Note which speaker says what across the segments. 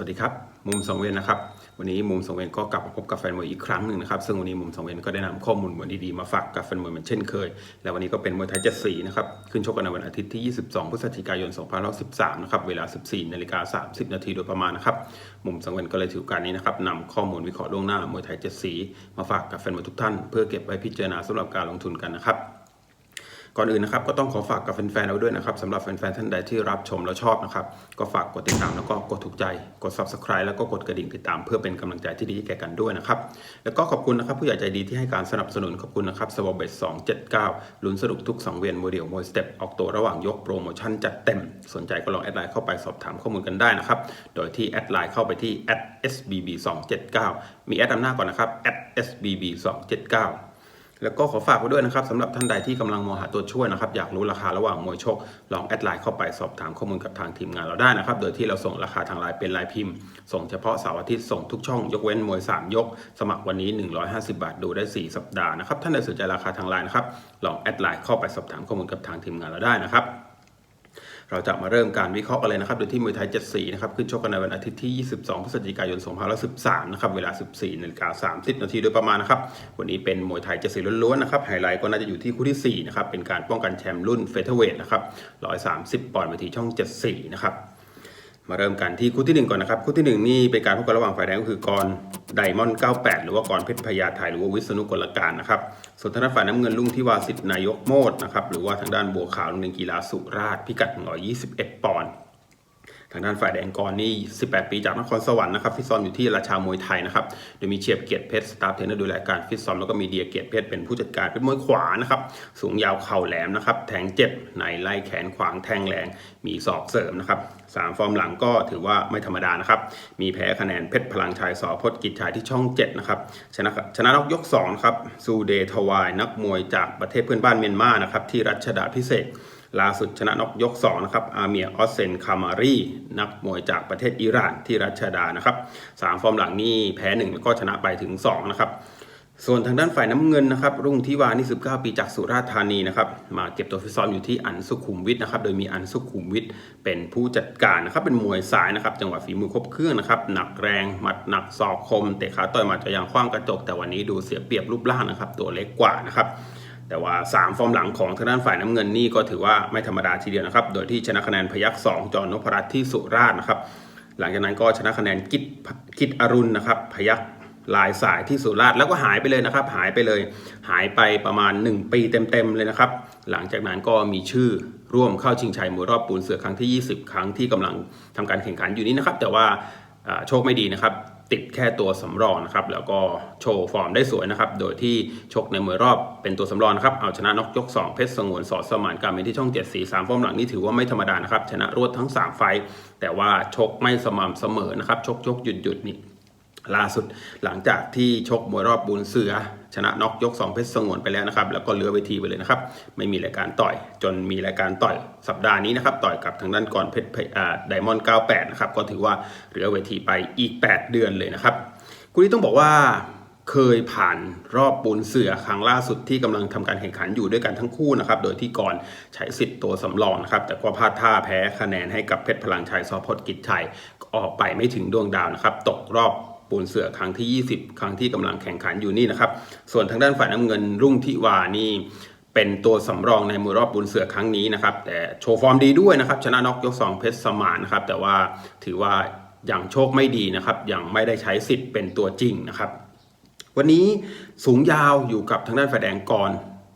Speaker 1: วัสดีครับมุมสองเวนนะครับวันนี้มุมสองเวนก็กลับมาพบกับแฟนมวยอีกครั้งหนึ่งนะครับซึ่งวันนี้มุมสองเวนก็ได้นำข้อมูลมวยดีๆมาฝากกับแฟนมวยเหมือนเช่นเคย และวันนี้ก็เป็นมวยไทยเจ็ดสีนะครับขึ้นชกกันในวันอาทิตย์ที่ 22 พฤศจิกายน2513นะครับเวลา 14 นาฬิกา 30 นาทีโดยประมาณนะครับมุมสองเวนก็เลยถือการนี้นะครับนำข้อมูลวิเคราะห์ล่วงหน้ามวยไทยเจ็ดสีมาฝากกับแฟนมวยทุกท่าน เพื่อเก็บไว้พิจารณาสำหรับการลงทุนกันนะครับ ก่อนอื่นนะครับก็ต้องขอฝากกับแฟนๆเอาไว้ด้วยนะครับสำหรับแฟนๆท่านใดที่รับชมแล้วชอบนะครับ ก็ฝากกดติดตามแล้วก็กดถูกใจ กด subscribe แล้วก็กดกระดิ่งติดตามเพื่อเป็นกำลังใจที่ดีแก่กันด้วยนะครับ แล้วก็ขอบคุณนะครับผู้ใหญ่ใจดีที่ให้การสนับสนุนขอบคุณนะครับสวอเบต279ลุ้นสนุกทุกสังเวียนโมเดลมวยสเต็ปออกตัวระหว่างยกโปรโมชั่นจัดเต็ม สนใจก็ลองแอดไลน์เข้าไปสอบถามข้อมูลกันได้นะครับ โดยที่แอดไลน์เข้าไปที่ @sbb 279มีแอดนำหน้าก่อนนะครับ @sbb 279 แล้วก็ขอฝากไว้ด้วยนะครับสำหรับท่านใดที่กำลังมองหาตัวช่วยนะครับ อยากรู้ราคาระหว่างมวยชก ลองแอดไลน์เข้าไปสอบถามข้อมูลกับทางทีมงานเราได้นะครับ โดยที่เราส่งราคาทางไลน์เป็นลายพิมพ์ ส่งเฉพาะเสาร์อาทิตย์ส่งทุกช่องยกเว้นมวย 3 ยก สมัครวันนี้ 150 บาท ดูได้ 4 สัปดาห์นะครับ ท่านใดสนใจราคาทางไลน์นะครับ ลองแอดไลน์เข้าไปสอบถามข้อมูลกับทางทีมงานเราได้นะครับ เราจะมาเริ่มการวิเคราะห์กันเลยนะครับโดยที่มวยไทย7สีนะครับ ขึ้นชกกันในวันอาทิตย์ที่ 22 พฤศจิกายน2513 นะครับ เวลา 14นาฬิกา30 นาทีโดยประมาณนะครับ วันนี้เป็นมวยไทย7สีล้วนๆ นะครับ ไฮไลท์ก็น่าจะอยู่ที่คู่ที่ 4 นะครับ เป็นการป้องกันแชมป์รุ่นเฟเธอร์เวทนะครับ 130 ปอนด์เวทีช่อง7สีนะครับ มาเริ่มกันที่คู่ที่ 1 ก่อนนะครับ คู่ที่ 1 นี่เป็นการพบกันระหว่างฝ่ายแดงก็คือกรไดมอนด์98 หรือว่ากรเพชรพญาไทยหรือว่าวิษณุกลการนะครับส่วนทางด้านฝ่ายน้ำเงินลุงที่วาสิทธิ์นายกโมดนะครับหรือว่าทางด้านบัวขาวโรงเรียนกีฬาสุราษฎร์พิกัด 121 ปอนด์ ทางด้านฝ่ายแดงกรนี่ 18 ปีจากนครสวรรค์นะครับฟิตซ้อมอยู่ที่ราชามวยไทยนะครับ โดยมีเฉียบเกียรติเพชรสตาฟเทรนเนอร์ดูแลการฟิตซ้อมแล้วก็มีเดียเกียรติเพชรเป็นผู้จัดการเป็นมวยขวานะครับ สูงยาวเข่าแหลมนะครับ แทงเจ็บในไล่แขนขวางแทงแรง มีศอกเสริมนะครับสามฟอร์มหลังก็ถือว่าไม่ธรรมดานะครับ มีแพ้คะแนนเพชรพลังชัยสอพจกิจชัยที่ช่อง 7 นะครับ ชนะชนะนอกยก2ครับซูเดทวายนักมวยจากประเทศเพื่อนบ้านเมียนมานะครับที่รัชดาพิเศษ ล่าสุดชนะนอกยก2นะครับอาเมียออสเซนคามารีนักมวยจากประเทศอิหร่านที่รัชดานะครับสามฟอร์มหลังนี่แพ้ 1 แล้วก็ชนะไปถึง 2 นะครับ ส่วนทางด้านฝ่ายน้ำเงินนะครับ รุ่งทิวานี่19 ปีจากสุราษฎร์ธานีนะครับมาเก็บตัวฟิตซ้อมอยู่ที่อันสุขุมวิทนะครับโดยมีอันสุขุมวิทเป็นผู้จัดการนะครับเป็นมวยสายนะครับจังหวะฝีมือครบเครื่องนะครับหนักแรงหมัดหนักศอกคมเตะขาต่อยมัดจะยังคว้างกระจก แต่วันนี้ดูเสียเปรียบรูปร่างนะครับตัวเล็กกว่านะครับ แต่ว่า 3 ฟอร์มหลังของทางด้านฝ่ายน้ำเงินนี่ก็ถือว่าไม่ธรรมดาทีเดียวนะครับ โดยที่ชนะคะแนนพยัก2จอนพรัตน์ที่สุราษฎร์นะครับ หลังจากนั้นก็ชนะคะแนนกิจกิจอรุณนะครับ พยักลายสายที่สุราษฎร์แล้วก็หายไปเลยนะครับ หายไปเลย หายไปประมาณ 1 ปีเต็มๆเลยนะครับ หลังจากนั้นก็มีชื่อร่วมเข้าชิงชัยมวยรอบปูนเสือครั้งที่ 20 ครั้งที่กำลังทำการแข่งขันอยู่นี้นะครับ แต่ว่าโชคไม่ดีนะครับ ติดแค่ตัวสำรองนะครับแล้วก็โชว์ฟอร์มได้สวยนะครับโดยที่ชกในมวยรอบเป็นตัวสำรองนะครับเอาชนะนกยก 2 เพชรสงวนสอดสมานการเป็นที่ช่อง 7 4 3ฟอร์มหลังนี่ถือว่าไม่ธรรมดานะครับชนะรวดทั้ง 3 ไฟ แต่ว่าชกไม่สม่ำเสมอนะครับชกชกหยุดหยุดนี่ล่าสุดหลังจากที่ชกมวยรอบบุญเสือ ชนะน็อกยก 2 เพชรสงวนไปแล้วนะครับ แล้วก็เหลือเวทีไปเลยนะครับ ไม่มีรายการต่อย จนมีรายการต่อยสัปดาห์นี้นะครับ ต่อยกับทางด้านก่อนเพชรไดมอนด์98 นะครับ ก็ถือว่าเหลือเวทีไปอีก 8 เดือนเลยนะครับคู่นี้ต้องบอกว่าเคยผ่านรอบปูนเสือครั้งล่าสุดที่กำลังทำการแข่งขันอยู่ด้วยกันทั้งคู่นะครับ โดยที่ก่อนใช้สิทธิ์ตัวสำรองนะครับ แต่ก็พลาดท่าแพ้คะแนนให้กับเพชรพลังชัยสอพจน์กิจชัยออกไปไม่ถึงดวงดาวนะครับ ตกรอบ ปูนเสือครั้งที่ 20 ครั้งที่กำลังแข่งขันอยู่นี่นะครับ ส่วนทางด้านฝ่ายน้ำเงินรุ่งทิวานี่เป็นตัวสำรองในมวยรอบปูนเสือครั้งนี้นะครับ แต่โชว์ฟอร์มดีด้วยนะครับ ชนะน็อกยก 2 เพชรสมานนะครับ แต่ว่าถือว่าอย่างโชคไม่ดีนะครับ ยังไม่ได้ใช้สิทธิ์เป็นตัวจริงนะครับ วันนี้สูงยาวอยู่กับทางด้านฝ่ายแดงก่อน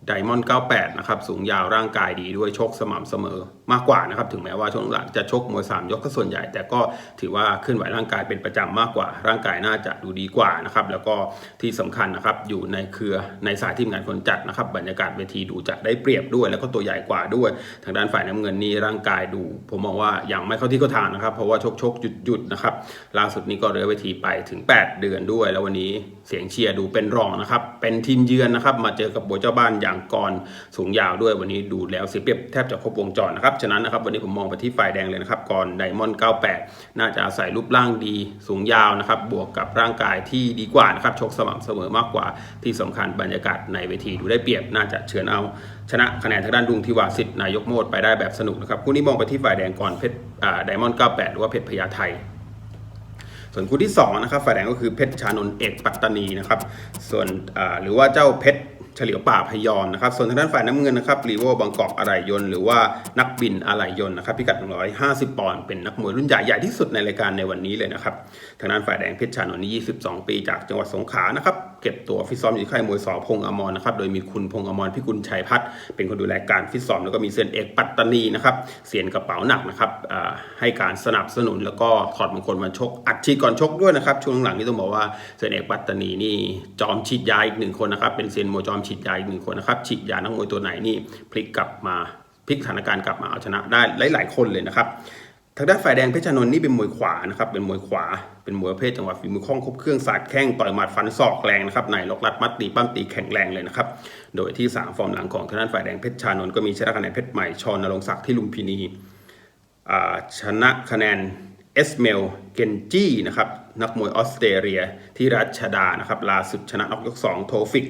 Speaker 1: ไดมอนด์98 นะครับ สูงยาวร่างกายดีด้วยโชกสม่ำเสมอมากกว่านะครับถึงแม้ว่าช่วงหลังจะชกมวย3ยกก็ส่วนใหญ่ แต่ก็ถือว่าเคลื่อนไหวร่างกายเป็นประจำมากกว่า ร่างกายน่าจะดูดีกว่านะครับแล้วก็ที่สำคัญนะครับอยู่ในเครือในสายทีมงานคนจัดนะครับบรรยากาศเวทีดูจะได้เปรียบด้วย แล้วก็ตัวใหญ่กว่าด้วย ทางด้านฝ่ายน้ำเงินนี่ร่างกายดู ผมมองว่ายังไม่เข้าที่เข้าทางนะครับ เพราะว่าชกชกหยุดหยุดนะครับล่าสุดนี้ก็เรือเวทีไปถึง 8 เดือนด้วย แล้ววันนี้เสียงเชียร์ดูเป็นรองนะครับเป็นทีมเยือนนะครับมาเจอกับโบวเจ้าบ้านอย่างกรสูงยาวด้วยวันนี้ดูแล้วเสียเปรียบแทบจะครบวงจรนะครับฉะนั้นนะครับวันนี้ผมมองไปที่ฝ่ายแดงเลยนะครับกรไดมอนด์98 น่าจะอาศัยรูปร่างดีสูงยาวนะครับบวกกับร่างกายที่ดีกว่านะครับชกสม่ำเสมอมากกว่าที่สำคัญบรรยากาศในเวทีดูได้เปรียบน่าจะเฉือนเอาชนะคะแนนทางด้านดุงทิวาสิทธิ์นายกโมดไปได้แบบสนุกนะครับคู่นี้มองไปที่ฝ่ายแดงก่อนเพชรไดมอนด์98 หรือว่าเพชรพญาไทส่วนคู่ที่สองนะครับฝ่ายแดงก็คือเพชรชานนท์เอกปัตตานีนะครับส่วนหรือว่าเจ้าเพชร เฉลียวป่าพยอมนะครับ ส่วนทางด้านฝ่ายน้ำเงินนะครับรีโวบางกอกอะไหล่ยนหรือว่านักบินอะไหล่ยนนะครับพิกัด 150 ปอนด์เป็นนักมวยรุ่นใหญ่ใหญ่ที่สุดในรายการในวันนี้เลยนะครับ ทางด้านฝ่ายแดงเพชรชานนท์นี่22 ปีจากจังหวัดสงขลานะครับ เก็บตัวฟิตซ้อมอยู่ที่ค่ายมวยสอพงอมรนะครับโดยมีคุณพงอมรพิกุลชัยพัฒน์เป็นคนดูแลการฟิตซ้อมแล้วก็มีเซียนเอกปัตตานีนะครับเซียนกระเป๋าหนักนะครับให้การสนับสนุนแล้วก็ถอดมงคลมาชก อัดฉีดก่อนชกด้วยนะครับช่วงหลังนี่ต้องบอกว่าเซียนเอกปัตตานีนี่จอมฉีดยาอีกหนึ่งคนนะครับเป็นเซียนมวยจอมฉีดยาอีกหนึ่งคนนะครับฉีดยานักมวยตัวไหนนี่พลิกกลับมาพลิกสถานการณ์กลับมาเอาชนะได้หลาย ๆ คนเลยนะครับ ทางด้านฝ่ายแดงเพชรนนท์นี่เป็นมวยขวานะครับเป็นมวยขวา เป็นมวยประเภทจังหวะฝีมือคล่องครบเครื่องสาดแข้งต่อยหมัดฟันศอกแรงนะครับในล็อกลัดมัดตีปั้มตีแข็งแรงเลยนะครับโดยที่ 3 ฟอร์มหลังของทางด้านฝ่ายแดงเพชรชานนท์ก็มีชนะคะแนนเพชรใหม่ชอนนรงศักดิ์ที่ลุมพินีชนะคะแนนเอสเมลเกนจี้นะครับนักมวยออสเตรเลียที่รัชดานะครับล่าสุดชนะน็อกยกสองโทฟิก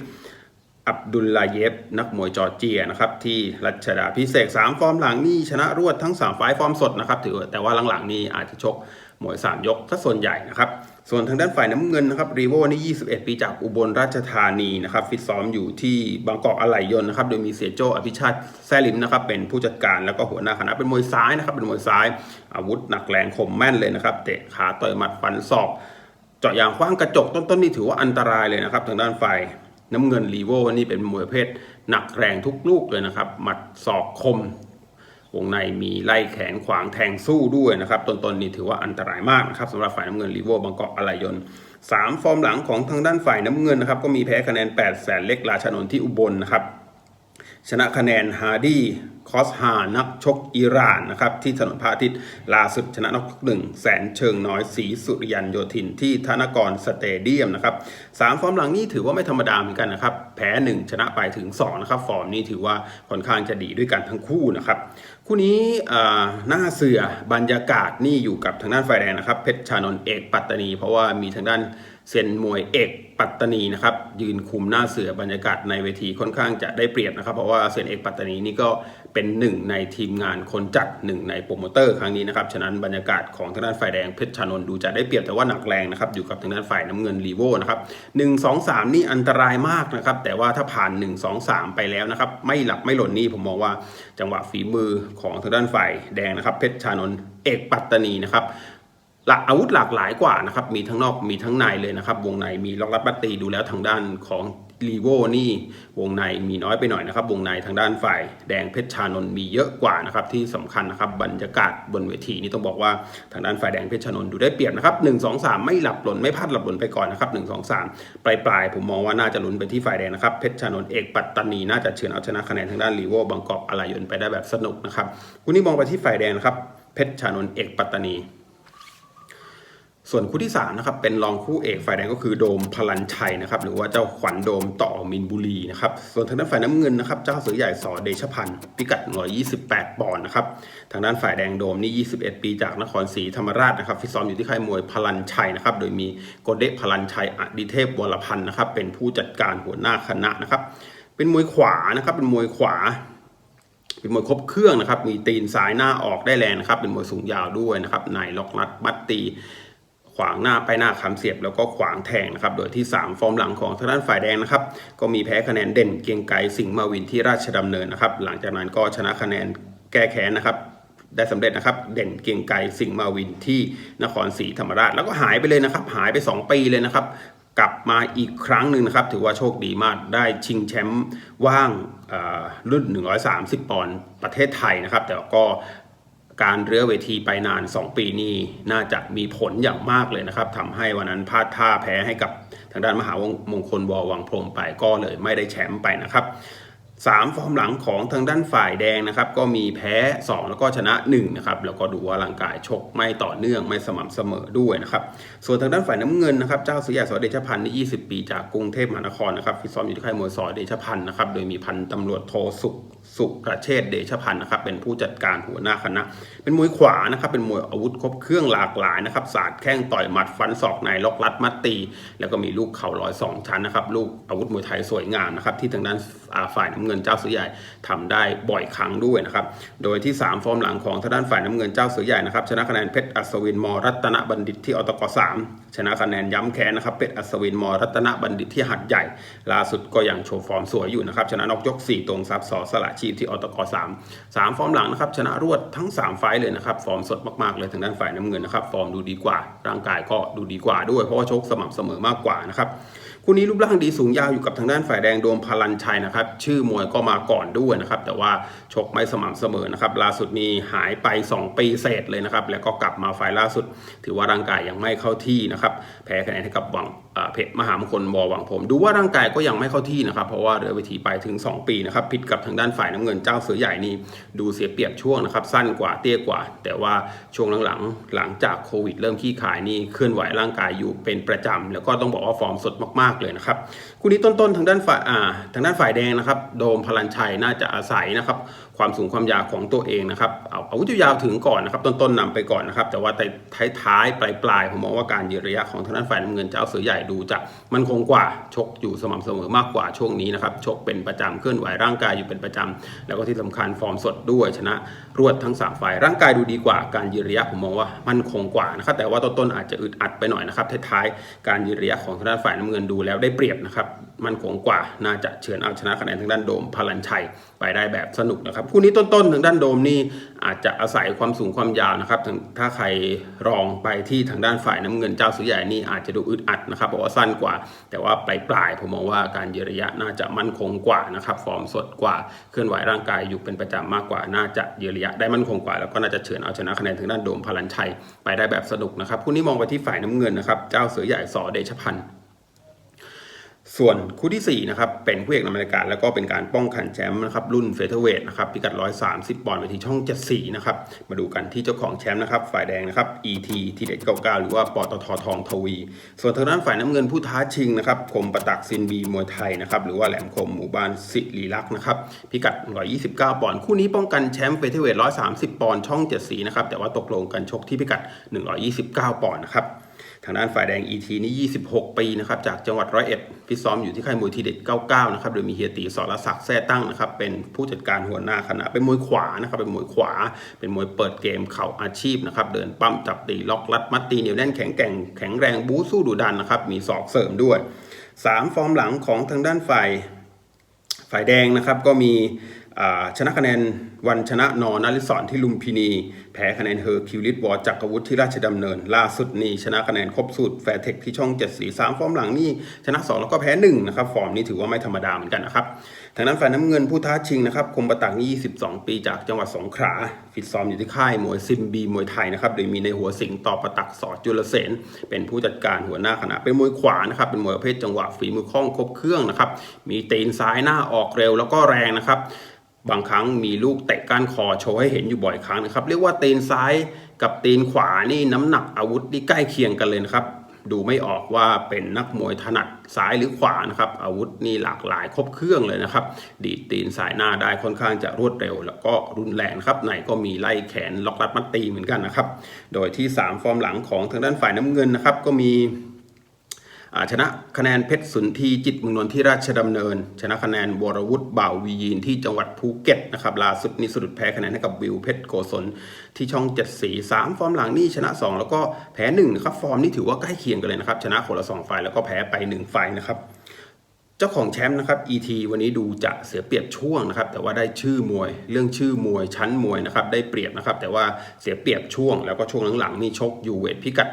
Speaker 1: อับดุลลาเยฟนักมวยจอร์เจียนะครับที่รัชดาพิเศษ3ฟอร์มหลังนี่ชนะรวดทั้ง 3 ไฟล์ฟอร์มสดนะครับถือแต่ว่าหลังๆนี่อาจจะชกมวย 3 ยกถ้าส่วนใหญ่นะครับ ส่วนทางด้านฝ่ายน้ำเงินนะครับรีโวนี่21 ปีจากอุบลราชธานีนะครับฟิตซ้อมอยู่ที่บางกอกอะไหล่ยนต์นะครับโดยมีเสียโจอภิชาติแซลิมนะครับเป็นผู้จัดการแล้วก็หัวหน้าคณะเป็นมวยซ้ายนะครับเป็นมวยซ้ายอาวุธหนักแรงคมแม่นเลยนะครับเตะขาต่อยหมัดฟันศอกเจาะยางคว้างกระจกต้นๆนี่ถือว่าอันตรายเลยนะครับทางด้านฝ่าย น้ำเงินรีโวนี่เป็นมวยประเภทหนักแรงทุกลูกเลยนะครับ หมัดศอกคม วงในมีไล่แขนขวางแทงสู้ด้วยนะครับตนๆนี่ถือว่าอันตรายมากนะครับสำหรับฝ่ายน้ำเงินรีโวบางกอกอะไลยนสามฟอร์มหลังของทางด้านฝ่ายน้ำเงินนะครับก็มีแพ้คะแนน8แสนเล็กราชนนท์ที่อุบลนะครับ ชนะคะแนนฮาร์ดี้คอสฮานักชกอิหร่านนะครับที่ถนนพระอาทิตย์ล่าสุดชนะนอกหนึ่งแสนเชิงน้อยสีสุริยันโยธินที่ธนกรสเตเดียมนะครับสามฟอร์มหลังนี้ถือว่าไม่ธรรมดาเหมือนกันนะครับแพ้1ชนะไปถึง2นะครับฟอร์มนี้ถือว่าค่อนข้างจะดีด้วยกันทั้งคู่นะครับคู่นี้หน้าเสือบรรยากาศนี่อยู่กับทางด้านฝ่ายแดงนะครับเพชรชานนท์เอกปัตตานี เพราะว่ามีทางด้าน เซียนมวยเอกปัตตานีนะครับยืนคุมหน้าเสือบรรยากาศในเวทีค่อนข้างจะได้เปรียบนะครับ เพราะว่าเซียนเอกปัตตานีนี่ก็เป็นหนึ่งในทีมงานคนจัดหนึ่งในโปรโมเตอร์ครั้งนี้นะครับฉะนั้นบรรยากาศของทางด้านฝ่ายแดงเพชรชานนท์ดูจะได้เปรียบแต่ว่าหนักแรงนะครับอยู่กับทางด้านฝ่ายน้ำเงินรีโวนะครับหนึ่งสองสามนี่อันตรายมากนะครับแต่ว่าถ้าผ่าน 1 2 3 ไปแล้วนะครับไม่หลับไม่หล่นนี่ผมมองว่าจังหวะฝีมือของทางด้านฝ่ายแดงนะครับเพชรชานนท์เอกปัตตานีนะครับ หลักอาวุธหลากหลายกว่านะครับ มีทั้งนอกมีทั้งในเลยนะครับ วงในมีล็อกลัดบัตตีดูแล้วทางด้านของรีโวนี่วงในมีน้อยไปหน่อยนะครับ วงในทางด้านฝ่ายแดงเพชรชานนท์มีเยอะกว่านะครับ ที่สำคัญนะครับบรรยากาศบนเวทีนี่ต้องบอกว่าทางด้านฝ่ายแดงเพชรชานนท์ดูได้เปรียบนะครับหนึ่งสองสามไม่หลับหล่นไม่พลาดหลับหล่นไปก่อนนะครับหนึ่งสองสามปลายปลายๆผมมองว่าน่าจะลุ้นไปที่ฝ่ายแดงนะครับเพชรชานนท์เอกปัตตานีน่าจะเฉือนเอาชนะคะแนนทางด้านรีโวบางกอกอะไหล่ยนไปได้แบบสนุกนะครับคู่นี้มองไปที่ฝ่ายแดงนะครับเพชรชานนท์เอกปัตตานี ส่วนคู่ที่3นะครับเป็นรองคู่เอกฝ่ายแดงก็คือโดมพลันชัยนะครับหรือว่าเจ้าขวัญโดมต่อมินบุรีนะครับส่วนทางด้านฝ่ายน้ำเงินนะครับเจ้าเสือใหญ่สอเดชพันธ์พิกัด 128 ปอนด์นะครับทางด้านฝ่ายแดงโดมนี่ 21 ปีจากนครศรีธรรมราชนะครับฟิตซ้อมอยู่ที่ค่ายมวยพลันชัยนะครับโดยมีโกเดพลันชัยอดิเทพวรพันธ์นะครับเป็นผู้จัดการหัวหน้าคณะนะครับเป็นมวยขวานะครับเป็นมวยขวาเป็นมวยครบเครื่องนะครับมีตีนซ้ายหน้าออกได้แรงนะครับเป็นมวยสูงยาวด้วยนะครับในล็อกนัดบัตตี ขวางหน้าไปหน้าคำเสียบแล้วก็ขวางแทงนะครับ โดยที่ 3 ฟอร์มหลังของทางด้านฝ่ายแดงนะครับ ก็มีแพ้คะแนนเด่นเกียงไกรสิงห์มาวินที่ราชดำเนินนะครับ หลังจากนั้นก็ชนะคะแนนแก้แค้นนะครับได้สำเร็จนะครับ เด่นเกียงไกรสิงห์มาวินที่นครศรีธรรมราช แล้วก็หายไปเลยนะครับ หายไป 2 ปีเลยนะครับ กลับมาอีกครั้งหนึ่งนะครับ ถือว่าโชคดีมากได้ชิงแชมป์ว่างเอ่อรุ่น 130 ปอนด์ประเทศไทยนะครับ แต่ก็ การเรือเวทีไปนาน 2 ปีนี้น่าจะมีผลอย่างมากเลยนะครับทำให้วันนั้นพลาดท่าแพ้ให้กับทางด้านมหาวงมงคลวอวังพรมไปก็เลยไม่ได้แชมป์ไปนะครับ สามฟอร์มหลังของทางด้านฝ่ายแดงนะครับ ก็มีแพ้ 2 แล้วก็ชนะ1นะครับแล้วก็ดูว่าร่างกายชกไม่ต่อเนื่องไม่สม่ำเสมอด้วยนะครับส่วนทางด้านฝ่ายน้ำเงินนะครับเจ้าสุริยาสอเดชพันธ์นี่20 ปีจากกรุงเทพมหานครนะครับฟิตซ้อมอยู่ที่ค่ายมวยสอเดชพันธ์นะครับโดยมีพันตำรวจโทสุขสุประเชษเดชพันธ์นะครับเป็นผู้จัดการหัวหน้าคณะ เป็นมวยขวานะครับเป็นมวยอาวุธครบเครื่องหลากหลายนะครับศาสตร์แข้งต่อยหมัดฟันศอกในล็อกลัดมัดตี แล้วก็มีลูกเข่าร้อยสองชั้นนะครับลูกอาวุธมวยไทยสวยงามนะครับที่ทางด้านฝ่ายน้ำเงินเจ้าสือใหญ่ทำได้บ่อยครั้งด้วยนะครับ โดยที่ 3 ฟอร์มหลังของทางด้านฝ่ายน้ำเงินเจ้าสือใหญ่นะครับชนะคะแนนเพชรอัศวินมรัตนบัณฑิตที่อตก3ชนะคะแนนย้ำแค้นนะครับเพชรอัศวินมรัตนบัณฑิตที่หัดใหญ่ ล่าสุดก็ยังโชว์ฟอร์มสวยอยู่นะครับชนะนอกยก 4 ตรงซับสอสละชีพที่อตก3 3ฟอร์มหลังนะครับชนะรวดทั้ง 3 ไฟเลยนะครับฟอร์มสดมากๆเลยทางด้านฝ่ายน้ำเงินนะครับฟอร์มดูดีกว่า ร่างกายก็ดูดีกว่าด้วยเพราะว่าชกสม่ำเสมอมากกว่านะครับ คู่นี้รูปร่างดีสูงยาวอยู่กับทางด้านฝ่ายแดงโดมพลันชัยนะครับชื่อมวยก็มาก่อนด้วยนะครับแต่ว่าชกไม่สม่ำเสมอนะครับล่าสุดนี้หายไป 2 ปีเศษเลยนะครับแล้วก็กลับมาฝ่ายล่าสุด ถือว่าร่างกายยังไม่เข้าที่นะครับแพ้คะแนนให้กับหวัง เพชรมหามงคลบอหวังผม ดูว่าร่างกายก็ยังไม่เข้าที่นะครับ เพราะว่าเรือเวทีไปถึง 2 ปีนะครับผิดกับทางด้านฝ่ายน้ำเงินเจ้าเสือใหญ่นี่ดูเสียเปรียบช่วงนะครับ สั้นกว่าเตี้ยกว่า แต่ว่าช่วงหลังๆ หลังจากโควิด เริ่มขี้ขายนี่เคลื่อนไหวร่างกายอยู่เป็นประจำแล้วก็ต้องบอกว่าฟอร์มสดมากๆเลยนะครับคู่นี้ต้นๆทางด้านฝ่ายทางด้านฝ่ายแดงนะครับ โดมพลันชัยน่าจะอาศัยนะครับ ความสูงความยาวของตัวเองนะครับเอาอาวุธยาวถึงก่อนนะครับ ต้นๆนำไปก่อนนะครับ แต่ว่าท้ายๆปลายๆผมมองว่าการยืนระยะของทางด้านฝ่ายน้ำเงินเจ้าเสือใหญ่ดูจะมันคงกว่าชกอยู่สม่ำเสมอมากกว่าช่วงนี้นะครับชกเป็นประจำเคลื่อนไหวร่างกายอยู่เป็นประจำแล้วก็ที่สำคัญฟอร์มสดด้วยชนะรวดทั้งสามฝ่ายร่างกายดูดีกว่าการยืนระยะผมมองว่ามันคงกว่านะครับ แต่ว่าต้นๆอาจจะอึดอัดไปหน่อยนะครับท้ายๆการยืนระยะของทางด้านฝ่ายน้ำเงินดูแล้วได้เปรียบนะครับมันคงกว่า น่าจะเฉือนเอาชนะคะแนนทางด้านโดมพลันชัยไปได้แบบสนุกนะครับคู่นี้ต้นๆทางด้านโดมนี่อาจจะอาศัยความสูงความยาวนะครับถ้าใครรองไปที่ทางด้านฝ่ายน้ำเงินเจ้าสุใหญ่นี่อาจจะดูอึดอัดนะครับเพราะว่าสั้นกว่า แต่ว่าปลายปลายผมมองว่าการยืนระยะน่าจะมั่นคงกว่านะครับฟอร์มสดกว่าเคลื่อนไหวร่างกายอยู่เป็นประจำมากกว่า น่าจะยืนระยะได้มั่นคงกว่า แล้วก็น่าจะเฉือนเอาชนะคะแนนทางด้านโดมพลันชัยไปได้แบบสนุกนะครับคู่นี้มองไปที่ฝ่ายน้ำเงินนะครับเจ้าเสือใหญ่สอเดชพันธ์ ส่วนคู่ที่ 4 นะครับ เป็นคู่เอกนำรายการแล้วก็เป็นการป้องกันแชมป์นะครับรุ่นเฟเธอร์เวทนะครับพิกัด 130ปอนด์ไปที่ช่อง 74 นะครับ มาดูกันที่เจ้าของแชมป์นะครับ ฝ่ายแดงนะครับ ET ทีเด็ด99 หรือว่าปตททองทวี ส่วนทางด้านฝ่ายน้ำเงินผู้ท้าชิงนะครับคมประตักซินบีมวยไทยนะครับหรือว่าแหลมคมหมู่บ้านสิริลักษ์นะครับพิกัด 129 ปอนด์คู่นี้ป้องกันแชมป์เฟเธอร์เวท130 ปอนด์ช่อง 74 นะครับแต่ว่าตกลงกันชกที่พิกัด 129 ปอนด์นะครับ ทางด้านฝ่ายแดง ET นี่ 26 ปีนะครับจากจังหวัดร้อยเอ็ดฟิตซ้อมอยู่ที่ค่ายมวยทีเด็ด 99 นะครับโดยมีเฮียตีสรศักดิ์แท้ตั้งนะครับเป็นผู้จัดการหัวหน้าคณะเป็นมวยขวานะครับเป็นมวยขวา เป็นมวยเปิดเกมเข่าอาชีพนะครับเดินปั้มจับตีล็อกลัดมัดตีเหนียวแน่นแข็งแกร่งแข็งแรงบู๊สู้ดุดันนะครับมีศอกเสริมด้วย 3 ฟอร์มหลังของทางด้านฝ่ายฝ่ายแดงนะครับก็มี ชนะคะแนนวันชนะนอนาริสอนที่ลุมพินี แพ้คะแนนเฮอร์คิวลิสวอจักรวุฒิที่ราชดำเนิน ล่าสุดนี่ชนะคะแนนครบสูตรแฟร์เทคที่ช่อง7 4 3ฟอร์มหลังนี่ชนะ 2 แล้วก็แพ้1นะครับฟอร์มนี้ถือว่าไม่ธรรมดาเหมือนกันนะครับทางนั้นฝ่ายน้ำเงินผู้ท้าชิงนะครับคมประตักนี่22 ปีจากจังหวัดสงขลาฟิตซ้อมอยู่ที่ค่ายมวยซิมบีมวยไทยนะครับโดยมีในหัวสิงต่อประตักสอจุลเสนเป็นผู้จัดการหัวหน้าคณะเป็นมวยขวานะครับเป็นมวยประเภทจังหวะฝีมือคล่องครบเครื่องนะครับมีตีนซ้ายหน้าออกเร็วแล้วก็แรงนะครับ บางครั้งมีลูกเตะก้านคอโชว์ให้เห็นอยู่บ่อยครั้งนะครับ เรียกว่าตีนซ้ายกับตีนขวานี่น้ำหนักอาวุธนี่ใกล้เคียงกันเลยนะครับดูไม่ออกว่าเป็นนักมวยถนัดซ้ายหรือขวานะครับ อาวุธนี่หลากหลายครบเครื่องเลยนะครับ ดีดตีนสายหน้าได้ค่อนข้างจะรวดเร็ว แล้วก็รุนแรงครับไหนก็มีไล่แขนล็อกรัดมัดตีเหมือนกันนะครับ โดยที่ 3 ฟอร์มหลังของทางด้านฝ่ายน้ำเงินนะครับ ก็มี ชนะคะแนนเพชรสุนทรีจิตมืองนนท์ที่ราชดำเนิน ชนะคะแนนวรวุฒิบ่าววียีนที่จังหวัดภูเก็ตนะครับล่าสุดนี้สะดุดแพ้คะแนนให้กับวิวเพชรโกศลที่ช่อง7จ็ดสีสามฟอร์มหลังนี่ชนะ 2 แล้วก็แพ้1นะครับฟอร์มนี่ถือว่าใกล้เคียงกันเลยนะครับ ชนะคนละ2ไฟล์แล้วก็แพ้ไป 1 ไฟล์นะครับเจ้าของแชมป์นะครับ ET วันนี้ดูจะเสียเปรียบช่วงนะครับ แต่ว่าได้ชื่อมวย เรื่องชื่อมวยชั้นมวยนะครับได้เปรียบนะครับ แต่ว่าเสียเปรียบช่วง แล้วก็ช่วงหลังๆนี่ชกอยู่เวทพิกัด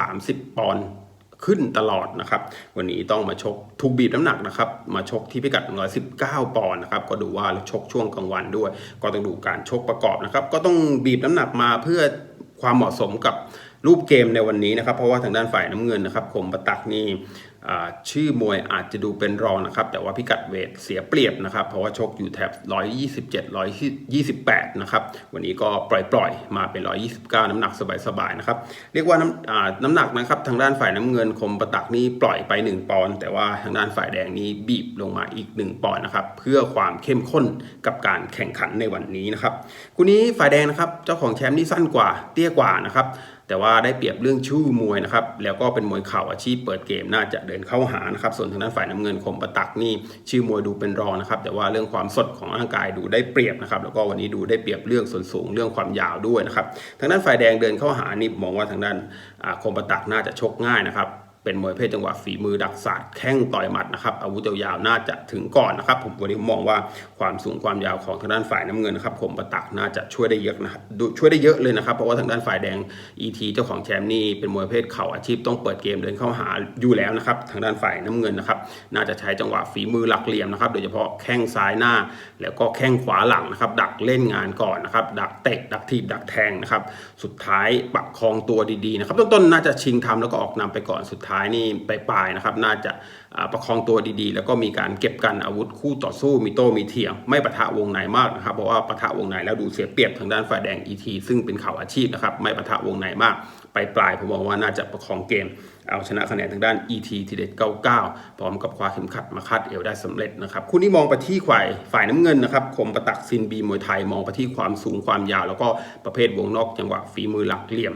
Speaker 1: 130 ปอนด์ ขึ้นตลอดนะครับ วันนี้ต้องมาชกถูกบีบน้ำหนักนะครับ มาชกที่พิกัด 119 ปอนด์นะครับ ก็ดูว่าชกช่วงกลางวันด้วย ก็ต้องดูการชกประกอบนะครับ ก็ต้องบีบน้ำหนักมาเพื่อความเหมาะสมกับรูปเกมในวันนี้นะครับ เพราะว่าทางด้านฝ่ายน้ำเงินนะครับคมประตักนี่ ชื่อมวยอาจจะดูเป็นรองนะครับ แต่ว่าพิกัดเวทเสียเปรียบนะครับ เพราะว่าชกอยู่แถบ 127 128 นะครับ วันนี้ก็ปล่อยๆ มาเป็น 129 น้ำหนักสบายๆ นะครับ เรียกว่าน้ำน้ำหนักนะครับ ทางด้านฝ่ายน้ำเงินคมประตักนี่ปล่อยไป 1 ปอนด์ แต่ว่าทางด้านฝ่ายแดงนี่บีบลงมาอีก 1 ปอนด์นะครับ เพื่อความเข้มข้นกับการแข่งขันในวันนี้นะครับ คู่นี้ฝ่ายแดงนะครับ เจ้าของแชมป์นี่สั้นกว่า เตี้ยกว่านะครับ แต่ว่าได้เปรียบเรื่องชื่อมวยนะครับ แล้วก็เป็นมวยเข่าอาชีพเปิดเกมน่าจะเดินเข้าหานะครับ ส่วนทางด้านฝ่ายน้ำเงินคมประตักนี่ชื่อมวยดูเป็นรองนะครับ แต่ว่าเรื่องความสดของร่างกายดูได้เปรียบนะครับ แล้วก็วันนี้ดูได้เปรียบเรื่องส่วนสูงเรื่องความยาวด้วยนะครับ ทางด้านฝ่ายแดงเดินเข้าหานี่มองว่าทางด้านคมประตักน่าจะชกง่ายนะครับ เป็นมวยเพศจังหวะฝีมือดักศาสตร์แข้งต่อยหมัดนะครับอาวุธยาวๆน่าจะถึงก่อนนะครับ ผมวันนี้มองว่าความสูงความยาวของทางด้านฝ่ายน้ำเงินนะครับผมประตักน่าจะช่วยได้เยอะนะครับช่วยได้เยอะเลยนะครับ เพราะว่าทางด้านฝ่ายแดง ET เจ้าของแชมป์นี่เป็นมวยเพศเข่าอาชีพต้องเปิดเกมเดินเข้าหาอยู่แล้วนะครับทางด้านฝ่ายน้ำเงินนะครับน่าจะใช้จังหวะฝีมือหลักเหลี่ยมนะครับ โดยเฉพาะแข้งซ้ายหน้า แล้วก็แข้งขวาหลังนะครับ ดักเล่นงานก่อนนะครับ ดักเตะดักทีบดักแทงนะครับ สุดท้ายปักคองตัวดีๆนะครับ ต้นๆน่าจะชิงทำแล้วก็ออกนำไปก่อน สุดท้ายนี่ไปปลายๆนะครับ น่าจะประคองตัวดีๆ แล้วก็มีการเก็บกันอาวุธคู่ต่อสู้มีโต้มีเถียง ไม่ปะทะวงในมากนะครับเพราะว่าปะทะวงในแล้วดูเสียเปรียบทางด้านฝ่ายแดง ET ซึ่งเป็นเข่าอาชีพนะครับไม่ปะทะวงในมากไปปลายผมมองว่าน่าจะประคองเกม เอาชนะคะแนนทางด้าน ET ทีเด็ด99 พร้อมกับคว้าเข็มขัดมาคาดเอวได้สำเร็จนะครับคู่นี้มองไปที่ฝ่ายฝ่ายน้ำเงินนะครับคมประตักซินบีมวยไทยมองไปที่ความสูงความยาว แล้วก็ประเภทวงนอกจังหวะฝีมือหลักเหลี่ยม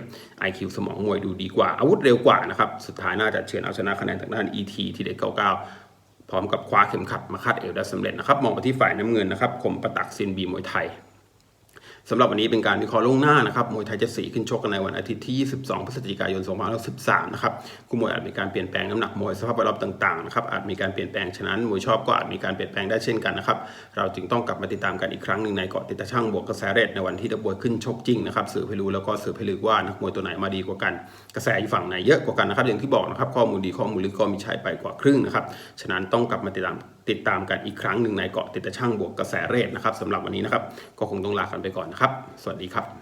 Speaker 1: IQ สมองมวยดูดีกว่าอาวุธเร็วกว่านะครับสุดท้ายน่าจะเฉือนเอาชนะคะแนนทางด้าน ET ทีเด็ด99พร้อมกับคว้าเข็มขัดมาคาดเอวได้สำเร็จนะครับมองไปที่ฝ่ายน้ำเงินนะครับคมประตักซินบีมวยไทย สำหรับวันนี้เป็นการวิเคราะห์ล่วงหน้านะครับมวยไทยจะสีขึ้นชกกันในวันอาทิตย์ที่ 22 พฤศจิกายน2513 นะครับคู่มวยอาจมีการเปลี่ยนแปลงน้ำหนักมวยสภาพแวดล้อมต่างๆนะครับอาจมีการเปลี่ยนแปลงฉะนั้นมวยชอบก็อาจมีการเปลี่ยนแปลงได้เช่นกันนะครับเราจึงต้องกลับมาติดตามกันอีกครั้งหนึ่งในเกาะติดตาช่างบวกกระแสเรทในวันที่ดับบวยขึ้นชกจริงนะครับสืบให้รู้แล้วก็สืบให้ลึกว่านักมวยตัวไหนมาดีกว่ากัน กระแสอยู่ฝั่งไหนเยอะกว่ากันนะครับอย่างที่บอกนะครับข้อมูลดีข้อมูลลึกก็มีใช้ไปกว่าครึ่งนะครับฉะนั้นต้องกลับมาติดตามติดตามกันอีกครั้งหนึ่งในเกาะติดตะช่างบวกกระแสเรทนะครับสำหรับวันนี้นะครับ ก็คงต้องลากันไปก่อนนะครับ สวัสดีครับ